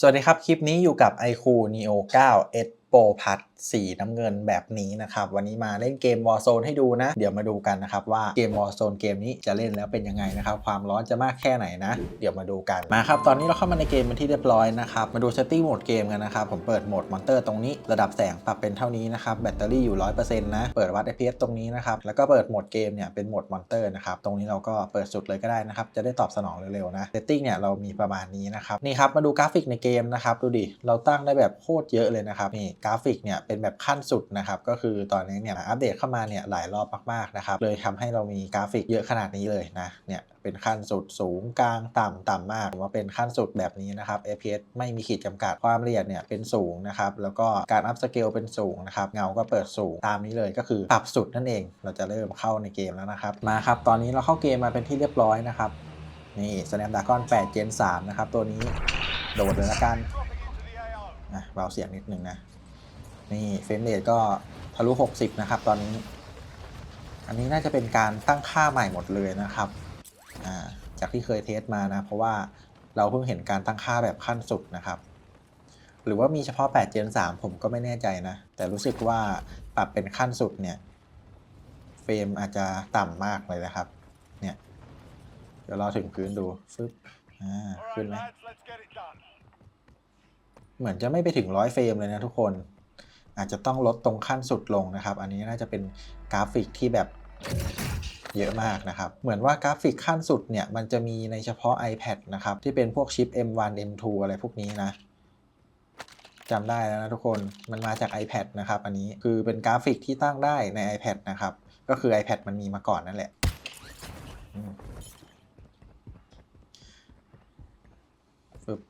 สวัสดีครับ คลิปนี้อยู่กับ iQOO Neo 9 S Pro Plus สีน้ำเงินแบบนี้นะครับวันนี้มาเล่นเกม Warzone ให้ดูนะ เดี๋ยวมาดูกันนะครับว่าเกม Warzone เกมนี้จะเล่นแล้วเป็นยังไงนะครับความร้อนจะมากแค่ไหนนะ เดี๋ยวมาดูกันมาครับตอนนี้เราเข้ามาในเกมเป็นที่เรียบร้อยนะครับมาดู setting โหมดเกมกันนะครับผมเปิดโหมดมอนเตอร์ตรงนี้ระดับแสงปรับเป็นเท่านี้นะครับแบตเตอรี่อยู่ 100%นะเปิดวัด FPS ตรงนี้นะครับแล้วก็เปิดโหมดเกมเนี่ยเป็นโหมดมอนเตอร์นะครับตรงนี้เราก็เปิดสุดเลยก็ได้นะครับจะได้ตอบสนองเร็วๆนะ setting เนี่ยเรามีประมาณนี้นะครับนี่ครับมาดูกราฟิกในเกมนะครับดูดิเราตั้งได้แบบโคตรเยอะเลยนะครับนี่กราฟิกเนี่ยเป็น็นแบบขั้นสุดนะครับก็คือตอนนี้เนี่ยอัปเดตเข้ามาเนี่ยหลายรอบมากๆนะครับเลยทำให้เรามีกราฟิกเยอะขนาดนี้เลยนะเนี่ยเป็นขั้นสุดสูงกลางต่ำต่ำมากมว่าเป็นขั้นสุดแบบนี้นะครับ FPS ไม่มีขีดจำกัดความละเอียดเนี่ยเป็นสูงนะครับแล้วก็การอัพสเกลเป็นสูงนะครับเงาก็เปิดสูงตามนี้เลยก็คือปรับสุดนั่นเอง เราจะเริ่มเข้าในเกมแล้วนะครับมาครับตอนนี้เราเข้าเกมมาเป็นที่เรียบร้อยนะครับนี่ Snapdragon 8 Gen 3 นะครับ ตัวนี้โดดเลยละกันอะเบาเสียงนิดนึงนะ นี่เฟรมเรทก็ทะลุ 60 นะครับ ตอนนี้ อันนี้น่าจะเป็นการตั้งค่าใหม่หมดเลยนะครับ อ่า จากที่เคยเทสมานะ เพราะว่าเราเพิ่งเห็นการตั้งค่าแบบขั้นสุดนะครับ หรือว่ามีเฉพาะ 8 Gen 3 ผมก็ไม่แน่ใจนะ แต่รู้สึกว่าปรับเป็นขั้นสุดเนี่ย เฟรมอาจจะต่ำมากเลยนะครับ เนี่ย เดี๋ยวเราถึงพื้นดูฟึบอ่า ขึ้นไหมเหมือนจะไม่ไปถึงร้อยเฟรมเลยนะทุกคน อาจจะต้องลดตรงขั้นสุดลงนะครับ อันนี้น่าจะเป็นกราฟิกที่แบบเยอะมากนะครับ เหมือนว่ากราฟิกขั้นสุดเนี่ย มันจะมีในเฉพาะ iPad นะครับ ที่เป็นพวกชิป M1 M2 อะไรพวกนี้นะจำได้แล้วนะทุกคน มันมาจาก iPad นะครับ อันนี้คือเป็นกราฟิกที่ตั้งได้ใน iPad นะครับ ก็คือ iPad มันมีมาก่อนนั่นแหละอืมฟึบ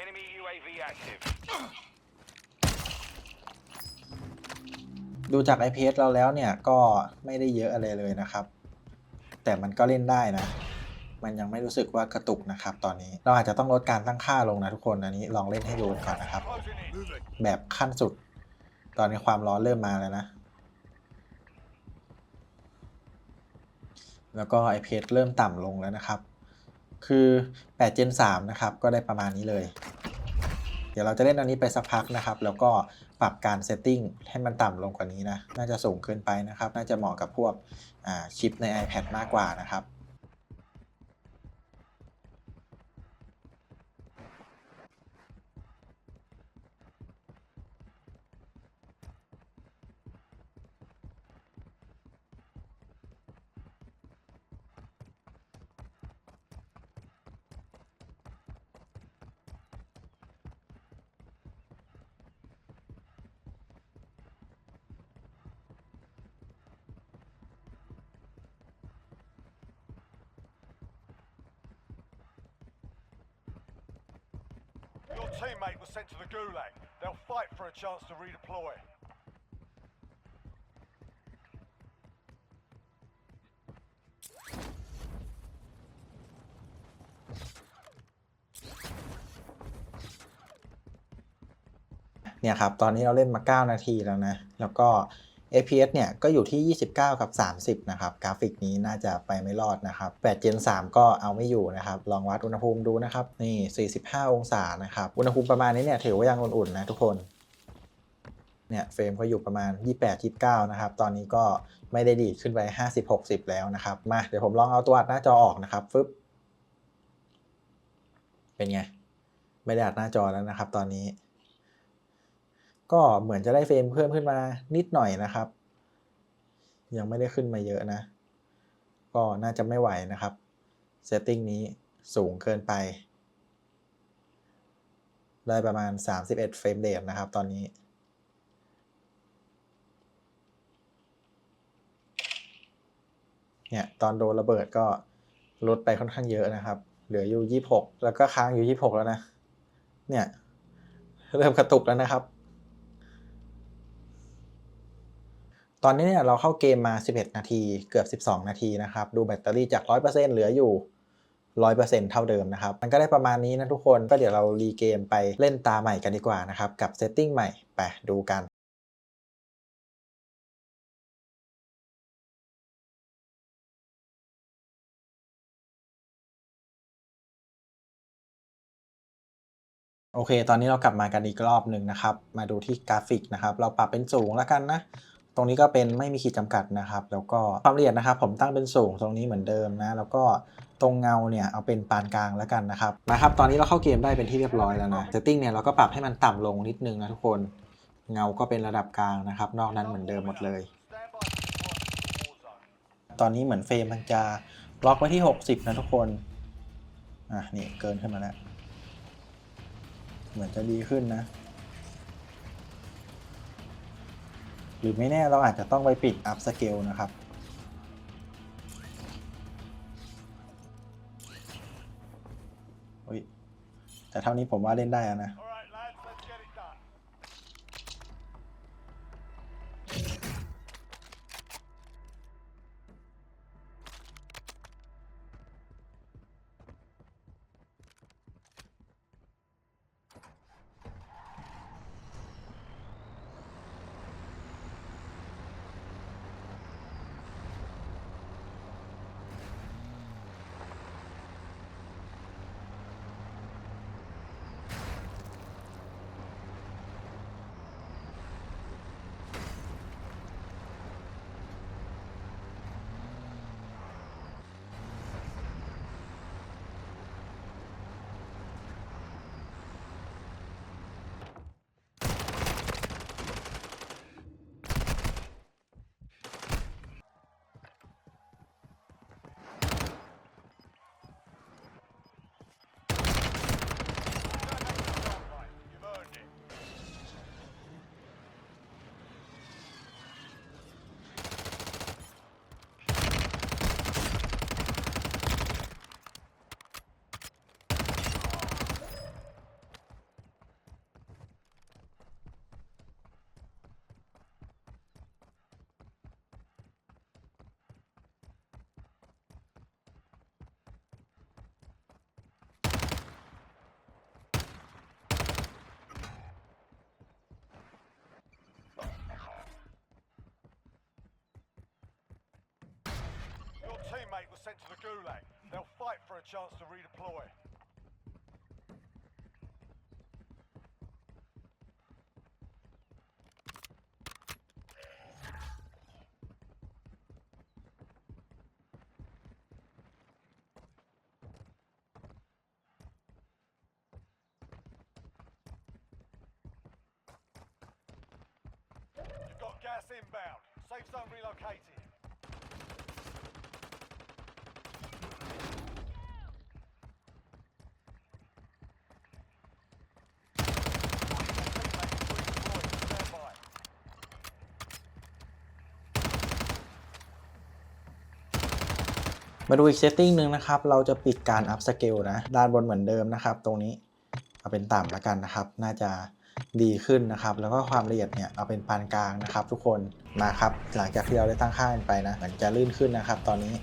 Enemy UAV active. ดูจาก IPS เราแล้วเนี่ยก็ไม่ได้เยอะอะไรเลยนะครับ แต่มันก็เล่นได้นะ มันยังไม่รู้สึกว่ากระตุกนะครับ ตอนนี้เราอาจจะต้องลดการตั้งค่าลงนะทุกคนอันนี้ลองเล่นให้ดูก่อนนะครับ แบบขั้นสุด ตอนนี้ความร้อนเริ่มมาแล้วนะ แล้วก็ IPS เริ่มต่ำลงแล้วนะครับ คือ8 Gen 3นะครับก็ได้ประมาณนี้เลย เดี๋ยวเราจะเล่นอันนี้ไปสักพักนะครับ แล้วก็ ปรับการเซตติ้งให้มันต่ำลงกว่านี้นะ น่าจะสูงเกินไปนะครับ น่าจะเหมาะกับพวกชิปใน iPad มากกว่านะครับ Your teammate was sent to the gulag. They'll fight for a chance to redeploy. เนี่ยครับ ตอนนี้เราเล่นมา 9 นาทีแล้วนะ แล้วก็ APS เนี่ยก็อยู่ที่ 29 กับ 30 นะครับ กราฟิกนี้น่าจะไปไม่รอดนะครับ8 Gen 3 ก็เอาไม่อยู่นะครับ ลองวัดอุณหภูมิดูนะครับ นี่ 45 องศานะครับ อุณหภูมิประมาณนี้เนี่ยถือว่ายังอุ่นๆนะทุกคน เนี่ยเฟรมก็อยู่ประมาณ 28-29 นะครับ ตอนนี้ก็ไม่ได้ดีดขึ้นไป 50-60 แล้วนะครับ มาเดี๋ยวผมลองเอาตัวอัดหน้าจอออกนะครับฟึบเป็นไง ไม่ได้อัดหน้าจอแล้วนะครับ ตอนนี้ ก็เหมือนจะได้เฟรมเพิ่มขึ้นมานิดหน่อยนะครับ ยังไม่ได้ขึ้นมาเยอะนะ ก็น่าจะไม่ไหวนะครับเซตติ้งนี้สูงเกินไป ได้ประมาณ 31เฟรมเรทนะครับตอนนี้ เนี่ย ตอนโดนระเบิดก็ลดไปค่อนข้างเยอะนะครับ เหลืออยู่ 26 แล้วก็ค้างอยู่ 26 แล้วนะ เนี่ย เริ่มกระตุกแล้วนะครับ ตอนนี้เนี่ยเราเข้าเกมมา 11 นาทีเกือบ 12 นาทีนะครับดูแบตเตอรี่จาก 100%เหลืออยู่ร้อยเปอร์เซ็นต์เท่าเดิมนะครับ มันก็ได้ประมาณนี้นะทุกคน ก็เดี๋ยวเรารีเกมไปเล่นตาใหม่กันดีกว่านะครับ กับเซตติ้งใหม่ ไปดูกันโอเค ตอนนี้เรากลับมากันอีกรอบหนึ่งนะครับ มาดูที่กราฟิกนะครับ เราปรับเป็นสูงแล้วกันนะ ตรงนี้ก็เป็นไม่มีขีดจำกัดนะครับ แล้วก็ความละเอียดนะครับ ผมตั้งเป็นสูงตรงนี้เหมือนเดิมนะ แล้วก็ตรงเงาเนี่ยเอาเป็นปานกลางแล้วกันนะครับนะครับ ตอนนี้เราเข้าเกมได้เป็นที่เรียบร้อยแล้วนะเซตติ้งเนี่ยเราก็ปรับให้มันต่ำลงนิดนึงนะทุกคน เงาก็เป็นระดับกลางนะครับ นอกนั้นเหมือนเดิมหมดเลย ตอนนี้เหมือนเฟรมมันจะล็อกไว้ที่ 60 นะทุกคนอะนี่เกินขึ้นมาแล้ว เหมือนจะดีขึ้นนะ รือไม่แน่เราอาจจะต้องไปปิดอัพสเกลนะครับ แต่เท่านี้ผมว่าเล่นได้แล้วนะ teammate was sent to the Gulag. They'll fight for a chance to redeploy. 'You've got gas inbound. Safe zone relocated. มาดูอีกเซตติ้งหนึ่งนะครับ เราจะปิดการอัพสเกลนะ ด้านบนเหมือนเดิมนะครับ ตรงนี้เอาเป็นต่ำแล้วกันนะครับ น่าจะดีขึ้นนะครับ แล้วก็ความละเอียดเนี่ยเอาเป็นปานกลางนะครับ ทุกคน มาครับ หลังจากที่เราได้ตั้งค่ากันไปนะเหมือนจะลื่นขึ้นนะครับ ตอนนี้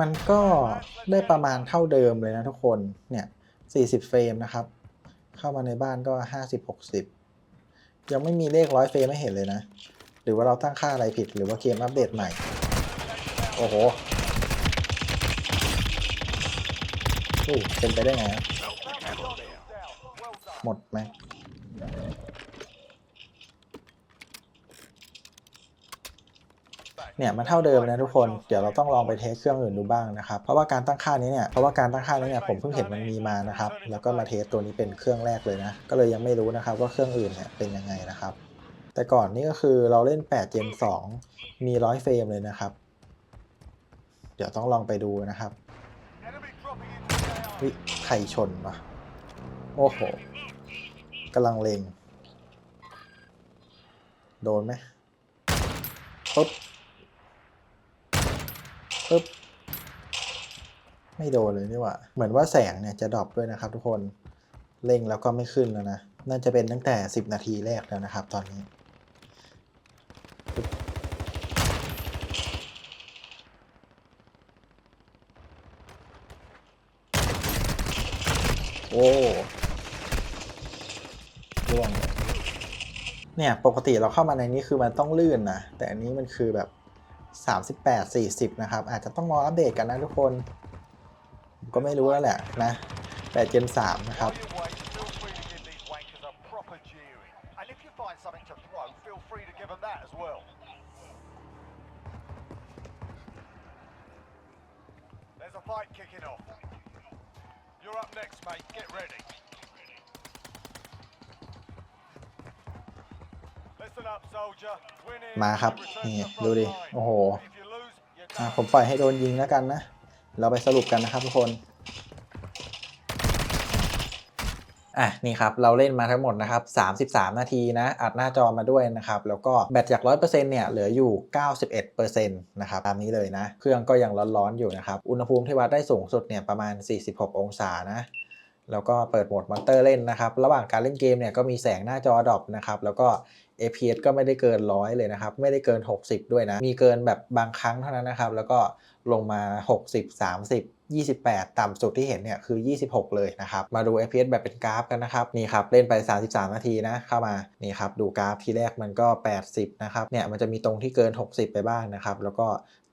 มันก็ได้ประมาณเท่าเดิมเลยนะทุกคน เนี่ย 40 เฟรมนะครับ เข้ามาในบ้านก็ 50 60 ยังไม่มีเลขร้อยเฟรมไม่เห็นเลยนะ หรือว่าเราตั้งค่าอะไรผิด หรือว่าเกมอัปเดตใหม่ โอ้โหเป็นไปได้ไง หมดไหม เนี่ยมันเท่าเดิมนะทุกคน เดี๋ยวเราต้องลองไปเทสเครื่องอื่นดูบ้างนะครับ เพราะว่าการตั้งค่านี้เนี่ย เพราะว่าการตั้งค่านี้เนี่ยผมเพิ่งเห็นมันมีมานะครับ แล้วก็มาเทสตัวนี้เป็นเครื่องแรกเลยนะ ก็เลยยังไม่รู้นะครับว่าเครื่องอื่นเนี่ยเป็นยังไงนะครับ แต่ก่อนนี่ก็คือเราเล่น8 Gen 2 มี 100 เฟรมเลยนะครับ เดี๋ยวต้องลองไปดูนะครับ Enemy dropping into the AO. วิไข่ชนวะโอ้โหกำลังเลงโดนไหมปึ๊บ ปึ๊บ ไม่โดนเลยนี่หว่า เหมือนว่าแสงเนี่ยจะดรอปด้วยนะครับทุกคนเร่งแล้วก็ไม่ขึ้นแล้วนะ น่าจะเป็นตั้งแต่ 10 นาทีแรกแล้วนะครับ ตอนนี้โอ้ร่วงเลยเนี่ยปกติเราเข้ามาในนี้คือมันต้องลื่นนะ แต่อันนี้มันคือแบบ 38 40 นะครับ อาจจะต้องรออัปเดตกันนะทุกคน ก็ไม่รู้แล้วแหละนะ8 Gen 3นะครับ มาครับนี่ดูดิโอ้โหผมปล่อยให้โดนยิงแล้วกันนะ เราไปสรุปกันนะครับทุกคนอะนี่ครับเราเล่นมาทั้งหมดนะครับ 33 นาทีนะอัดหน้าจอมาด้วยนะครับแล้วก็แบตจาก 100%เนี่ยเหลืออยู่ 91%นะครับตามนี้เลยนะ เครื่องก็ยังร้อนๆอยู่นะครับ อุณหภูมิที่วัดได้สูงสุดเนี่ยประมาณ 46 องศานะแล้วก็เปิดโหมดมอนเตอร์เล่นนะครับ ระหว่างการเล่นเกมเนี่ยก็มีแสงหน้าจอดรอปนะครับแล้วก็ APS ก็ไม่ได้เกินร้อยเลยนะครับ ไม่ได้เกิน 60 ด้วยนะ มีเกินแบบบางครั้งเท่านั้นนะครับ แล้วก็ลงมา 60 30 28 ต่ำสุดที่เห็นเนี่ยคือ 26 เลยนะครับ มาดู APS แบบเป็นกราฟกันนะครับ นี่ครับ เล่นไป 33 นาทีนะ เข้ามา นี่ครับ ดูกราฟที่แรกมันก็ 80 นะครับ เนี่ย มันจะมีตรงที่เกิน 60 ไปบ้างนะครับ แล้วก็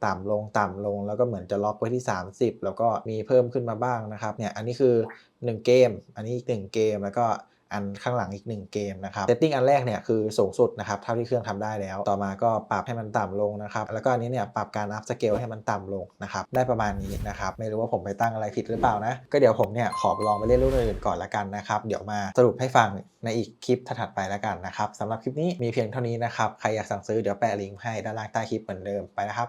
ต่ำลงต่ำลงแล้วก็เหมือนจะล็อกไว้ที่ 30 แล้วก็มีเพิ่มขึ้นมาบ้างนะครับ เนี่ย อันนี้คือ 1 เกม อันนี้อีก1เกม แล้วก็ อันข้างหลังอีก 1 เกมนะครับเซตติ้งอันแรกเนี่ยคือสูงสุดนะครับเท่าที่เครื่องทำได้แล้ว ต่อมาก็ปรับให้มันต่ำลงนะครับ แล้วก็อันนี้เนี่ยปรับการอัพสเกลให้มันต่ำลงนะครับ ได้ประมาณนี้นะครับ ไม่รู้ว่าผมไปตั้งอะไรผิดหรือเปล่านะ ก็เดี๋ยวผมเนี่ยขอลองไปเล่นรุ่นอื่นก่อนละกันนะครับ เดี๋ยวมาสรุปให้ฟังในอีกคลิปถัดไปละกันนะครับสำหรับคลิปนี้มีเพียงเท่านี้นะครับ ใครอยากสั่งซื้อเดี๋ยวแปะลิงก์ให้ด้านล่างใต้คลิปเหมือนเดิมไปนะครับ